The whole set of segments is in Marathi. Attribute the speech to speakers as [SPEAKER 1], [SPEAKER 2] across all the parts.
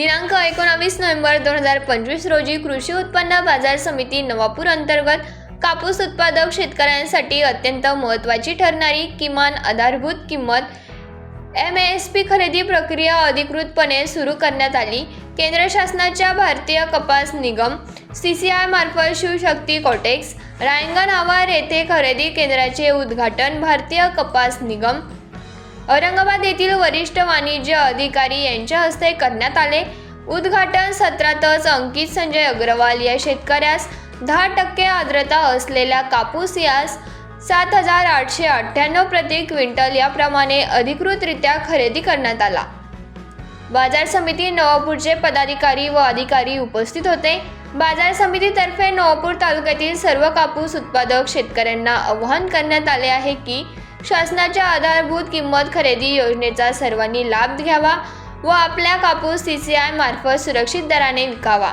[SPEAKER 1] दिनांक एकोणावीस नोव्हेंबर दोन हजार पंचवीस रोजी कृषी उत्पन्न बाजार समिती नवापूर अंतर्गत कापूस उत्पादक शेतकऱ्यांसाठी अत्यंत महत्त्वाची ठरणारी किमान आधारभूत किंमत एम एस पी खरेदी प्रक्रिया अधिकृतपणे सुरू करण्यात आली. केंद्र शासनाच्या भारतीय कपास निगम सी सी आय मार्फत शिवशक्ती कॉटेक्स रायंगण आवार येथे खरेदी केंद्राचे उद्घाटन भारतीय कपास निगम औरंगाबाद येथील वरिष्ठ वाणिज्य अधिकारी यांच्या हस्ते करण्यात आले. उद्घाटन सत्रातच अंकित संजय अग्रवाल या शेतकऱ्यास दहा टक्के आर्द्रता असलेल्या कापूस यास सात हजार आठशे अठ्ठ्याण्णव प्रति क्विंटल याप्रमाणे अधिकृतरित्या खरेदी करण्यात आला. बाजार समिती नवापूरचे पदाधिकारी व अधिकारी उपस्थित होते. बाजार समितीतर्फे नवापूर तालुक्यातील सर्व कापूस उत्पादक शेतकऱ्यांना आवाहन करण्यात आले आहे की शासनाच्या आधारभूत किंमत खरेदी योजनेचा सर्वांनी लाभ घ्यावा व आपल्या कापूस सी सी आय मार्फत सुरक्षित दराने विकावा.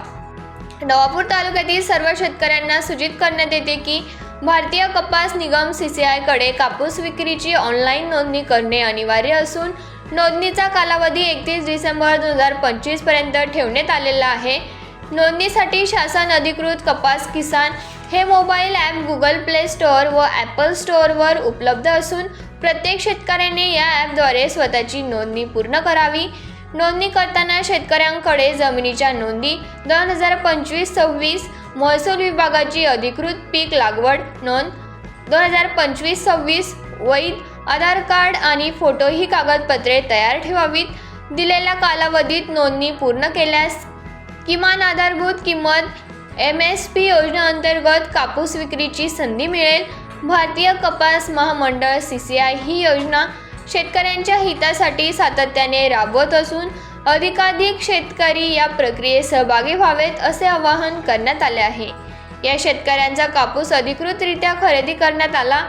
[SPEAKER 1] नवापूर तालुक्यातील सर्व शेतकऱ्यांना सूचित करण्यात येते की भारतीय कपास निगम सी सी आयकडे कापूस विक्रीची ऑनलाईन नोंदणी करणे अनिवार्य असून नोंदणीचा कालावधी एकतीस डिसेंबर दोन हजार पंचवीसपर्यंत ठेवण्यात आलेला आहे. नोंदणीसाठी शासन अधिकृत कपास किसान हे mobile app Google Play store व ॲपल स्टोअरवर उपलब्ध असून प्रत्येक शेतकऱ्याने या ॲपद्वारे स्वतःची नोंदणी पूर्ण करावी. नोंदणी करताना शेतकऱ्यांकडे जमिनीच्या नोंदी दोन हजार पंचवीस सव्वीस महसूल विभागाची अधिकृत पीक लागवड नोंद दोन हजार पंचवीस सव्वीस वैध आधार कार्ड आणि फोटो ही कागदपत्रे तयार ठेवावीत. दिलेल्या कालावधीत नोंदणी पूर्ण केल्यास किमान आधारभूत किंमत एम एस पी योजनेअंतर्गत कापूस विक्रीची संधी मिळेल. भारतीय कपास महामंडळ सी सी आय ही योजना शेतकऱ्यांच्या हितासाठी सातत्याने राबवत असून अधिकाधिक शेतकरी या प्रक्रियेत सहभागी व्हावेत असे आवाहन करण्यात आले आहे. या शेतकऱ्यांचा कापूस अधिकृतरित्या खरेदी करण्यात आला.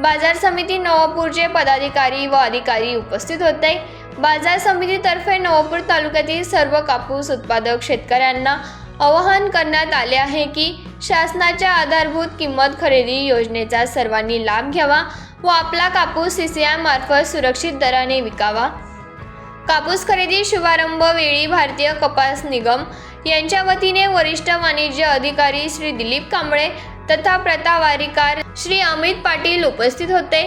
[SPEAKER 1] बाजार समिती नवापूरचे पदाधिकारी व अधिकारी उपस्थित होते. बाजार समितीतर्फे नवापूर तालुक्यातील सर्व कापूस उत्पादक शेतकऱ्यांना आवाहन करण्यात आले आहे की शासनाच्या आधारभूत किंमत खरेदी योजनेचा सर्वांनी लाभ घ्यावा व आपला कापूस सी सी आय मार्फत सुरक्षित दराने विकावा. कापूस खरेदी शुभारंभ वेळी भारतीय कपास निगम यांच्या वतीने वरिष्ठ वाणिज्य अधिकारी श्री दिलीप कांबळे तथा प्रतावारीकार श्री अमित पाटील उपस्थित होते.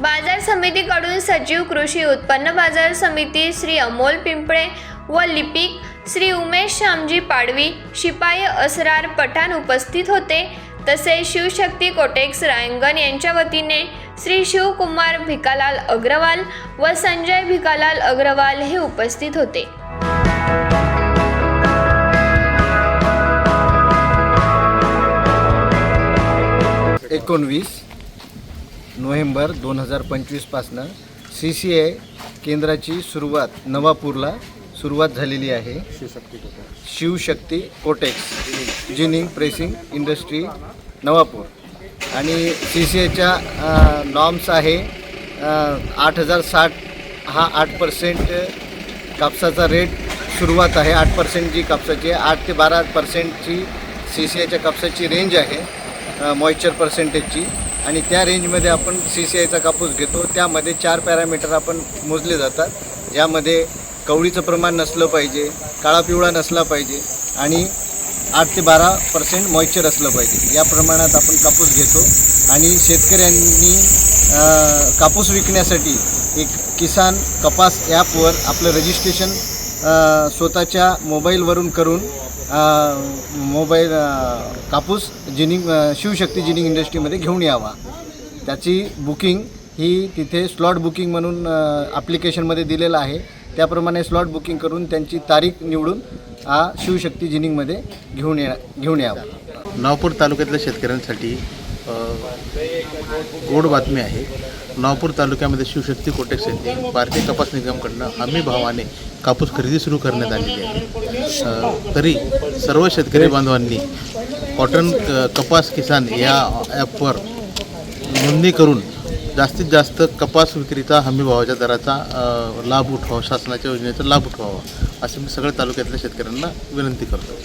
[SPEAKER 1] बाजार समितीकडून सचिव कृषी उत्पन्न बाजार समिती श्री अमोल पिंपळे व लिपिक श्री उमेश श्यामजी पाडवी शिपाई असरार पठाण उपस्थित होते. तसेच शिवशक्ती कोटेक्स रायंगण यांच्या वतीने श्री शिवकुमार भिकालाल अग्रवाल व संजय भिकालाल अग्रवाल हे उपस्थित होते.
[SPEAKER 2] एकोणवीस नोव्हेंबर दोन हजार पंचवीसपासनं सी सी ए केंद्राची सुरुवात नवापूरला सुरुवात झालेली आहे. Shivshakti Cotex ginning pressing industry Navapur. आणि सी सी एच्या नॉर्म्स आहे आठ हजार साठ हा आठ पर्सेंट कापसाचा रेट सुरुवात आहे. आठ पर्सेंट जी कापसाची आठ ते बारा पर्सेंटची सी सी आयच्या कापसाची रेंज आहे मॉइश्चर पर्सेंटेजची आणि त्या रेंजमध्ये आपण सी सी आयचा कापूस घेतो. त्यामध्ये चार पॅरामीटर आपण मोजले जातात. ज्यामध्ये कवळीचं प्रमाण नसलं पाहिजे काळा पिवळा नसला पाहिजे आणि आठ ते बारा पर्सेंट मॉइश्चर असलं पाहिजे. या प्रमाणात आपण कापूस घेतो आणि शेतकऱ्यांनी कापूस विकण्यासाठी एक किसान कपास ॲपवर आपलं रजिस्ट्रेशन स्वतःच्या मोबाईलवरून करून मोबाईल कापूस जिनिंग शिवशक्ती जिनिंग इंडस्ट्रीमध्ये घेऊन यावा. त्याची बुकिंग ही तिथे स्लॉट बुकिंग म्हणून ॲप्लिकेशनमध्ये दिलेलं आहे. त्याप्रमाणे स्लॉट बुकिंग करून त्यांची तारीख निवडून हा शिवशक्ती जिनिंगमध्ये घेऊन या घेऊन यावं.
[SPEAKER 3] नावपूर तालुक्यातल्या शेतकऱ्यांसाठी गोड बातमी आहे. नागपूर तालुक्यामध्ये शिवशक्ती कोटेक्स येथे भारतीय कपास निगमकडनं हमी भावाने कापूस खरेदी सुरू करण्यात आलेली आहे. तरी सर्व शेतकरी बांधवांनी कॉटन क- कपास किसान या ॲपवर नोंदणी करून जास्तीत जास्त कपास विक्रीचा हमी भावाच्या दराचा लाभ उठवावा शासनाच्या योजनेचा लाभ उठवावा असे मी सगळ्या तालुक्यातल्या शेतकऱ्यांना विनंती करतो.